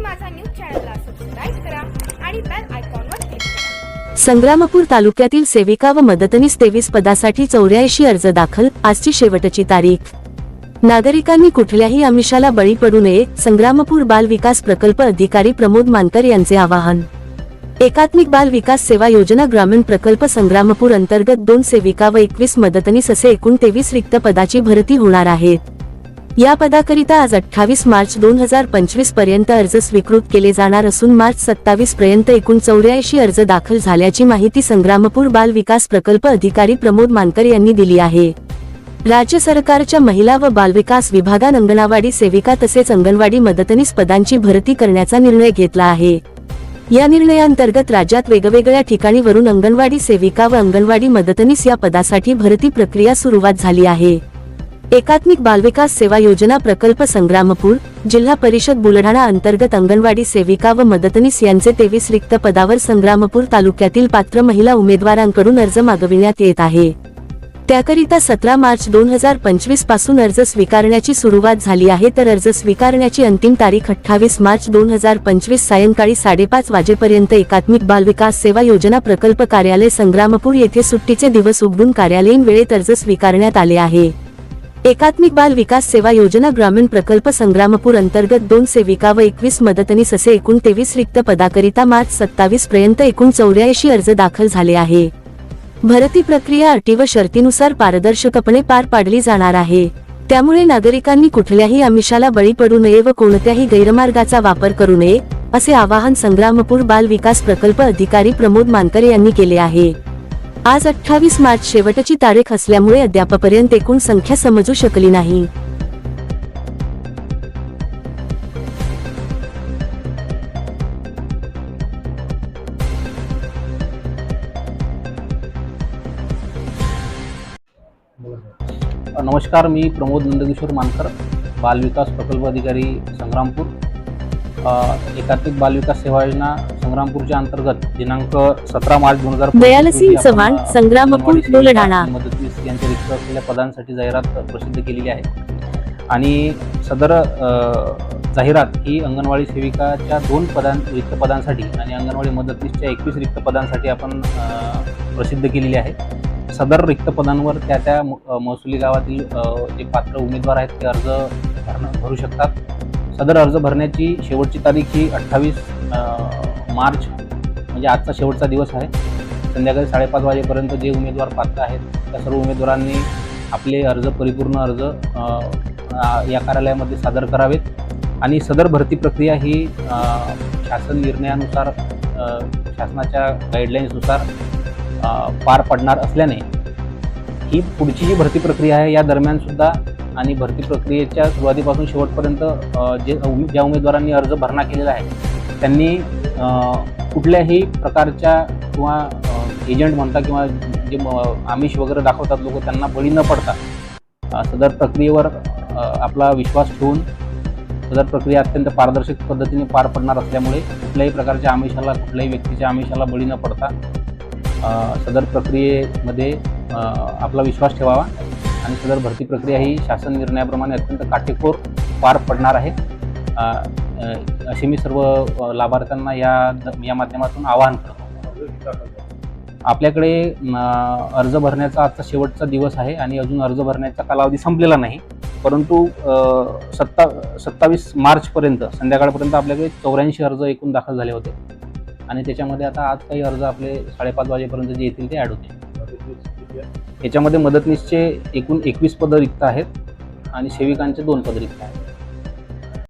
माझा न्यूज चॅनलला सबस्क्राईब करा आणि बेल आयकॉनवर क्लिक करा. संग्रामपूर तालुक्यातील सेविका व मदतनीस तेवीस पदासाठी चौऱ्याऐंशी अर्ज दाखल आजची शेवटची तारीख. नागरिकांनी कुठल्याही आमिषाला बळी पडू नये संग्रामपूर बाल विकास प्रकल्प अधिकारी प्रमोद मानकर यांचे आवाहन. एकात्मिक बाल विकास सेवा योजना ग्रामीण प्रकल्प संग्रामपूर अंतर्गत दोन सेविका व एकवीस मदतनीस असे एकूण तेवीस रिक्त पदाची भरती होणार आहेत या पदाकरिता आज अठ्ठावीस मार्च दोन हजार पंचवीसपर्यंत अर्ज स्वीकृत केले जाणार असून मार्च सत्तावीस पर्यंत एकूण चौऱ्याऐंशी अर्ज दाखल झाल्याची माहिती संग्रामपूर बाल विकास प्रकल्प अधिकारी प्रमोद मानकर यांनी दिली आहे. राज्य सरकारच्या महिला व बालविकास विभागात अंगणवाडी सेविका तसेच अंगणवाडी मदतनीस पदांची भरती करण्याचा निर्णय घेतला आहे. या निर्णयाअंतर्गत राज्यात वेगवेगळ्या ठिकाणी वरून अंगणवाडी सेविका व अंगणवाडी मदतनीस या पदासाठी भरती प्रक्रिया सुरुवात झाली आहे. एकात्मिक बालविकास सेवा योजना प्रकल्प संग्रामपूर जिल्हा परिषद बुलढाणा अंतर्गत अंगणवाडी सेविका व मदतनीस यांचे तेवीस रिक्त पदावर संग्रामपूर तालुक्यातील पात्र महिला उमेदवारांकडून अर्ज मागविण्यात येत आहे. त्याकरिता सतरा मार्च दोन हजार पंचवीसपासून अर्ज स्वीकारण्याची सुरुवात झाली आहे तर अर्ज स्वीकारण्याची अंतिम तारीख अठ्ठावीस मार्च दोन हजार पंचवीस सायंकाळी साडेपाच वाजेपर्यंत एकात्मिक बालविकास सेवा योजना प्रकल्प कार्यालय संग्रामपूर येथे सुट्टीचे दिवस उघडून कार्यालयीन वेळेत अर्ज स्वीकारण्यात आले आहे. एकात्मिक बाल विकास सेवा योजना ग्रामीण प्रकल्प संग्रामपूर अंतर्गत दोन सेविका व एकवीस मदतनीस असे एकूण तेवीस रिक्त पदाकरिता मार्च सत्तावीस पर्यंत एकूण चौऱ्याऐंशी अर्ज दाखल झाले आहे. भरती प्रक्रिया अटी व शर्तीनुसार पारदर्शकपणे पार पाडली जाणार आहे. त्यामुळे नागरिकांनी कुठल्याही आमिषाला बळी पडू नये व कोणत्याही गैरमार्गाचा वापर करू नये असे आवाहन संग्रामपूर बाल विकास प्रकल्प अधिकारी प्रमोद मानकर यांनी केले आहे. आज अठ्ठावीस मार्च शेवटची तारीख असल्यामुळे अद्यापपर्यंत एकूण संख्या समजू शकली नाही. नमस्कार मी प्रमोद नंदकिशोर मानकर बालविकास प्रकल्प अधिकारी संग्रामपूर. एकात्मिक बालविकास सेवा योजना संग्रामपूरच्या अंतर्गत दिनांक सतरा मार्च दोन हजार दयालसिंग चव्हाण, संग्रामपूर, बुलढाणा. मदतनीस यांच्या रिक्त असलेल्या पदांसाठी जाहिरात प्रसिद्ध केलेली आहे. आणि सदर जाहिरात ही अंगणवाडी सेविकाच्या दोन पदां रिक्त पदांसाठी आणि अंगणवाडी मदतनीसच्या एकवीस रिक्त पदांसाठी आपण प्रसिद्ध केलेली आहे. सदर रिक्त पदांवर त्या त्या महसुली गावातील जे पात्र उमेदवार आहेत ते अर्ज भरणं भरू शकतात. सदर अर्ज भरण्याची शेवटची तारीख ही अठ्ठावीस मार्च म्हणजे आजचा शेवटचा दिवस आहे. संध्याकाळी साडेपाच वाजेपर्यंत जे उमेदवार पात्र आहेत त्या सर्व उमेदवारांनी आपले अर्ज परिपूर्ण अर्ज या कार्यालयामध्ये सादर करावेत. आणि सदर भरती प्रक्रिया ही शासन निर्णयानुसार शासनाच्या गाईडलाईन्सनुसार पार पडणार असल्याने ही पुढची जी भरती प्रक्रिया आहे या दरम्यानसुद्धा आणि भरती प्रक्रियेच्या सुरुवातीपासून शेवटपर्यंत जे ज्या उमेदवारांनी अर्ज भरणा केलेला आहे त्यांनी कुठल्याही प्रकारच्या किंवा एजंट म्हणता किंवा जे म- आमिष वगैरे दाखवतात लोक त्यांना बळी न पडता सदर प्रक्रियेवर आपला विश्वास ठेवून सदर प्रक्रिया अत्यंत पारदर्शक पद्धतीने पार पडणार असल्यामुळे कुठल्याही प्रकारच्या आमिषाला कुठल्याही व्यक्तीच्या आमिषाला बळी न पडता सदर प्रक्रियेमध्ये आपला विश्वास ठेवावा आणि सदर भरती प्रक्रिया ही शासन निर्णयाप्रमाणे अत्यंत काटेकोर पार पडणार आहे. असे मी सर्व लाभार्थ्यांना या या माध्यमातून आवाहन करतो. आपल्याकडे अर्ज भरण्याचा आजचा शेवटचा दिवस आहे आणि अजून अर्ज भरण्याचा कालावधी संपलेला नाही. परंतु सत्ता सत्तावीस मार्चपर्यंत संध्याकाळपर्यंत आपल्याकडे चौऱ्याऐंशी अर्ज एकूण दाखल झाले होते. आणि त्याच्यामध्ये आता आज काही अर्ज आपले साडेपाच वाजेपर्यंत जे येतील ते ॲड होते याच्यामध्ये मदतनीसचे एकूण एकवीस पदं रिक्त आहेत आणि सेविकांचे दोन पद रिक्त आहेत.